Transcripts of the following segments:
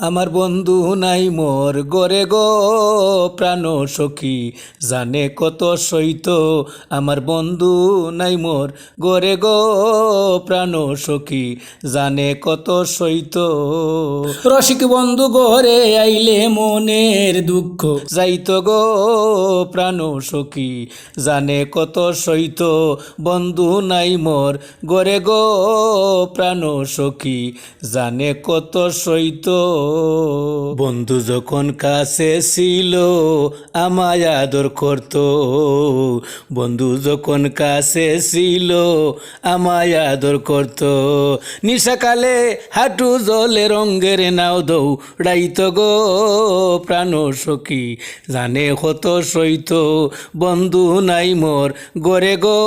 আমার বন্ধু নাই মোর গরে গো, প্রাণ সখী, জানে কত সইত আমার বন্ধু নাই মোর গরে গো, প্রাণ সখী, জানে কত সইত রসিক বন্ধু গরে আইলে মনের দুঃখ, যাইত গো, প্রাণ সখী, জানে কত সইত বন্ধু নাই মোর গরে গো, প্রাণ সখী, জানে কত সইত বন্ধু যখন কাছে ছিল, আমায় আদর করত। বন্ধু যখন কাছে ছিল, আমায় আদর করত। নিশাকালে হাঁটু জলে রঙ্গের নাও দৌ ডাইত গো, প্রাণ সখী। জানে কত সইত বন্ধু নাই মোর গরে গো,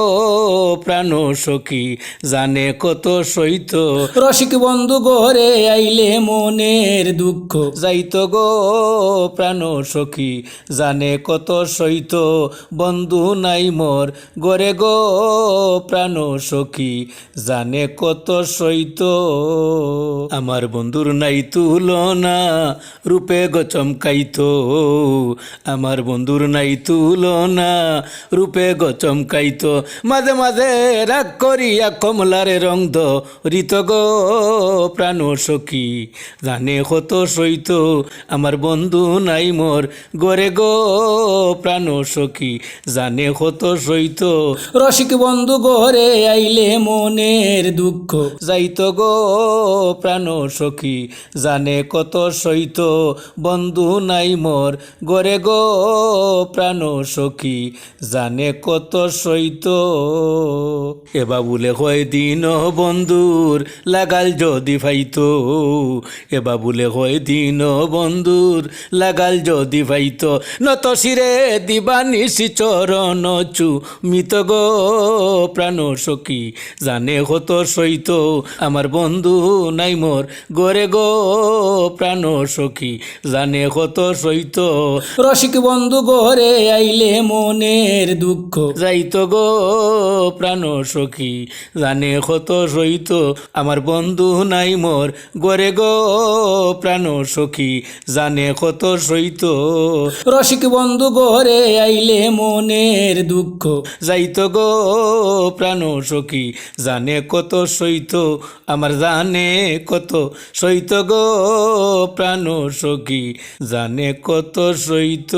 প্রাণ সখী। জানে কত সইত রসিক বন্ধু গরে আইলে মনের দুঃখ। যাইত গো প্রাণ সখী, জানে কত সইত। বন্ধু নাই মোর, গরে গো প্রাণ সখী, জানে কত সইত। আমার বন্ধুর নাই তুলনা, রূপে গো চমকাইতো। আমার বন্ধুর নাই তুলনা, রূপে গো চমকাইতো। মাঝে মাঝে রাগ করিয়া কমলারে রং ঋত গো প্রাণ সখী, জানে কত সইত? আমার বন্ধু নাই মোর। গরে গো প্রাণ সখী জানে কত সইত? রসিক বন্ধু গরে আইলে মনের দুঃখ। যাইত গো প্রাণ সখী জানে কত সইত? বন্ধু নাই মোর। গরে গো প্রাণ সখী জানে কত সইত? এ বলে কয় দিন বন্ধুর লাগাল যদি ফাইতো? এবা বলে কয় দিন বন্ধুর লাগাল যদি ভাইত। নত শিরে দিবা নিশি চরণ চু মিত গো প্রাণ সখী জানে কত সইত আমার বন্ধু নাই মোর গরে গো প্রাণ সখী জানে কত সইত রসিক বন্ধু গরে আইলে মনের দুঃখ। যাইত গো প্রাণ সখী জানে কত সইত আমার বন্ধু নাই মোর গরে গো প্রাণ সখী জানে কত সইত রসিক বন্ধু গরে আইলে মনের দুঃখ। যাইত গো প্রাণ সখী জানে কত সইত আমার জানে কত সইত গো প্রাণ সখী জানে কত সইত